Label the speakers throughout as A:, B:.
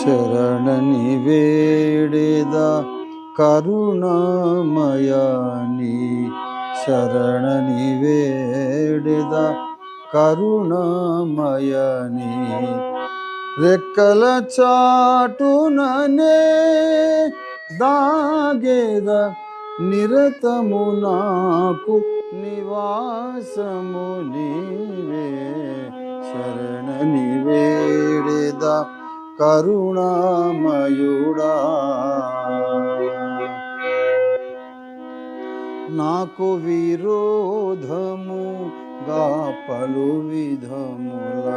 A: శరణని వేడేద కరుణామయాని శరణని వేడేద కరుణామయని రెక్కల చాటుననే దాగేద నిరతము నాకు నివాసము నీవే శరణని వేడేద కరుణామయుడా. నాకు విరోధముగా పలు విధముల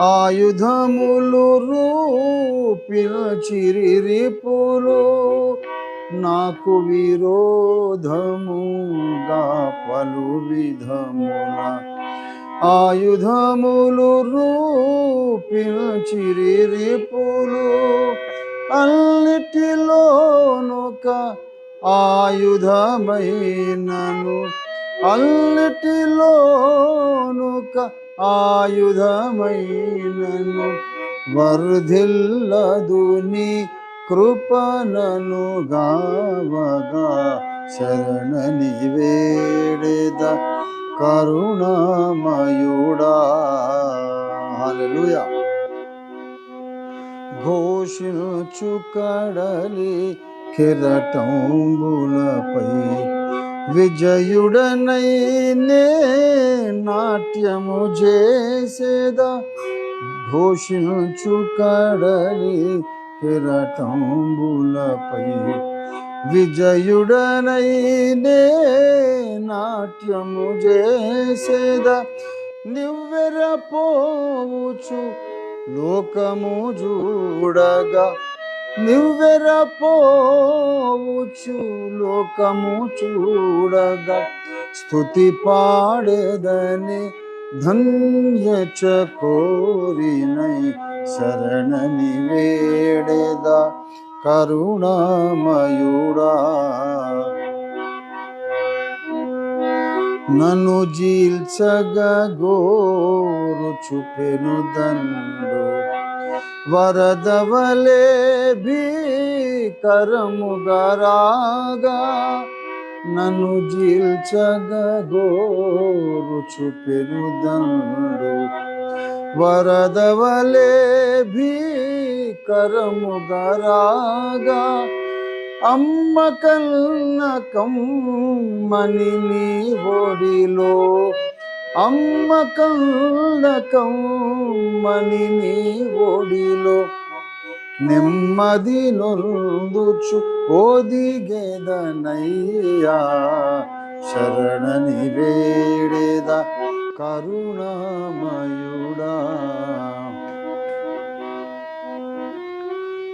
A: ఆయుధములు రూపిల్చిరిపులు నాకు విరోధముగా పలు విధముల ఆయుధములు రూ రూపిల్చిరిపులు అన్నిటిలోనొక ఆయుధమైనను. అన్నిటిలోనొక ఆయుధమైనను. వర్ధిల్లదుని కృపనను గావగా. శరణని వేడేద కరుణామయుడా. హల్లెలూయా. ఘోషించు కడలి కిరటంబులపై విజయుడనై నాట్యము చేసేదా? ఘోషించు కడలి కిరటంబులపై విజయుడనై నాట్యము చేసేదా? నివ్వెరపోవచ్చు లోకము చూడగా నివ్వెరపోవచ్చు. లోకము చూడగా స్థుతి పాడేదని ధన్య చకోరినై శరణని వేడేద. కరుణామయుడా. నన్ను జీల్చగా గోరు చుపెను దండు. వరదవలే భీకరముగా రాగా నన్ను జీల్చగా గోరు చుపెను దండు. వరదవలే భీకరముగా రాగా అమ్మ కన్న కమ్మని నీ ఒడిలో. అమ్మ కన్న కమ్మని నీ ఒడిలో. నెమ్మది నొందుచు ఓదిగేదనయ్యా శరణని వేడేద కరుణామయుడా.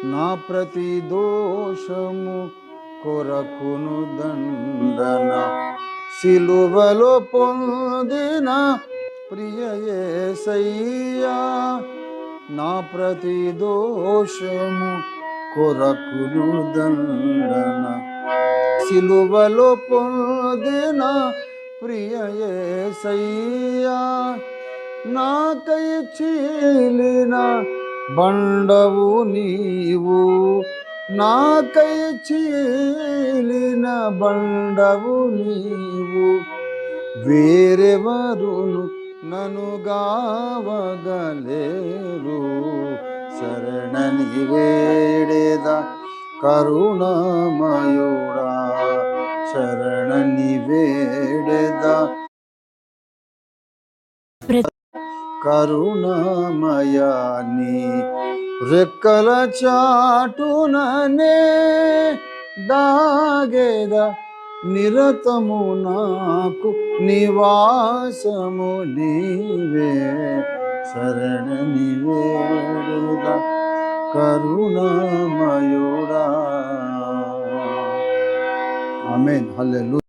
A: నా ప్రతి దోషము కొరకును దండన. సిలువలో పొందిన ప్రియయేసయ్యా నా ప్రతి దోషము కొరకును దండన. సిలువలో పొందిన ప్రియయేసయ్యా నాకై చీలిన బండవు నీవు నాకై చీలిన బండవు నీవు వేరెవరును నను గావగలేరు శరణని వేడేద కరుణామయుడా కరుణామయాని రెక్కల చాటుననే దాగేద నిరతము నాకు నివాసము నీవే శరణని వేడుద కరుణమయుడా. ఆమెన్. హల్లెలూయా.